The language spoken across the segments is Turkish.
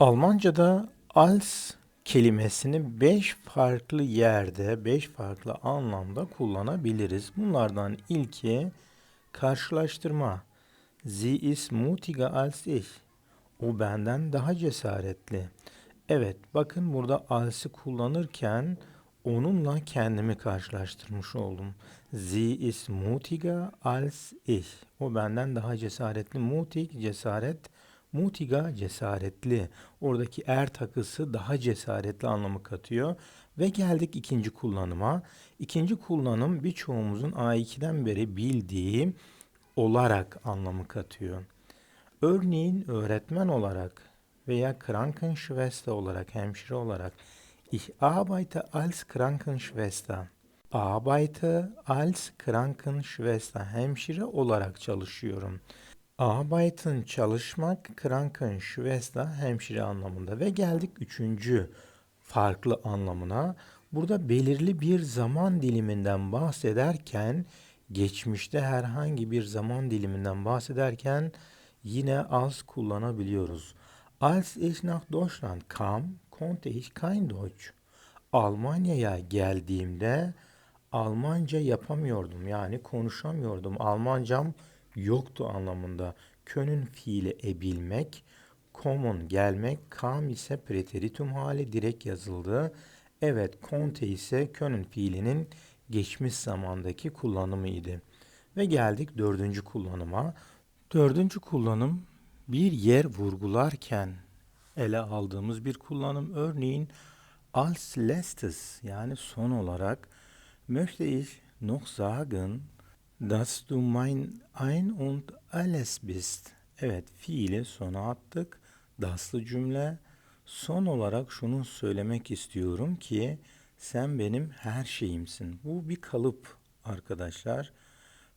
Almanca'da als kelimesini 5 farklı yerde, 5 farklı anlamda kullanabiliriz. Bunlardan ilki karşılaştırma. Sie ist mutiger als ich. O benden daha cesaretli. Evet, bakın burada als'i kullanırken onunla kendimi karşılaştırmış oldum. Sie ist mutiger als ich. O benden daha cesaretli. Mutig, cesaret. Mutiga, cesaretli. Oradaki er takısı daha cesaretli anlamı katıyor. Ve geldik ikinci kullanıma. İkinci kullanım birçoğumuzun A2'den beri bildiği olarak anlamı katıyor. Örneğin öğretmen olarak veya Krankenschwester olarak, hemşire olarak Ich arbeite als Krankenschwester. Arbeite als Krankenschwester. Hemşire olarak çalışıyorum. Arbeiten çalışmak, Krankenschwester hemşire anlamında. Ve geldik üçüncü farklı anlamına. Burada belirli bir zaman diliminden bahsederken, geçmişte herhangi bir zaman diliminden bahsederken yine als kullanabiliyoruz. Als ich nach Deutschland kam, konnte ich kein Deutsch. Almanya'ya geldiğimde Almanca yapamıyordum. Yani konuşamıyordum. Almancam yoktu anlamında. Könün fiili ebilmek, kommen gelmek, kam ise preteritum hali direkt yazıldı. Evet, konte ise könün fiilinin geçmiş zamandaki kullanımıydı. Ve geldik dördüncü kullanıma. Dördüncü kullanım bir yer vurgularken ele aldığımız bir kullanım. Örneğin als letztes yani son olarak möchte ich noch sagen, dass du mein ein und alles bist. Evet fiili sona attık. Daslı cümle. Son olarak şunu söylemek istiyorum ki sen benim her şeyimsin. Bu bir kalıp arkadaşlar.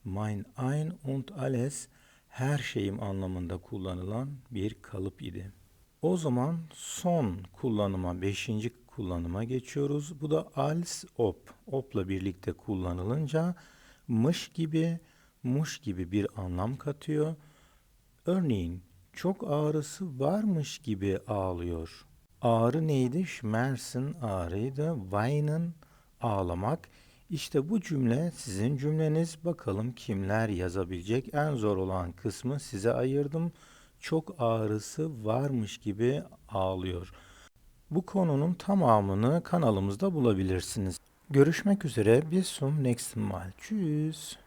Mein ein und alles her şeyim anlamında kullanılan bir kalıp idi. O zaman son kullanıma, beşinci kullanıma geçiyoruz. Bu da als op. Op'la birlikte kullanılınca mış gibi, muş gibi bir anlam katıyor. Örneğin çok ağrısı varmış gibi ağlıyor. Ağrı neydi? Schmerzen ağrıydı. Weinen ağlamak. İşte bu cümle sizin cümleniz. Bakalım kimler yazabilecek. En zor olan kısmı size ayırdım. Çok ağrısı varmış gibi ağlıyor. Bu konunun tamamını kanalımızda bulabilirsiniz. Görüşmek üzere. Bis zum nächsten Mal. Tschüss.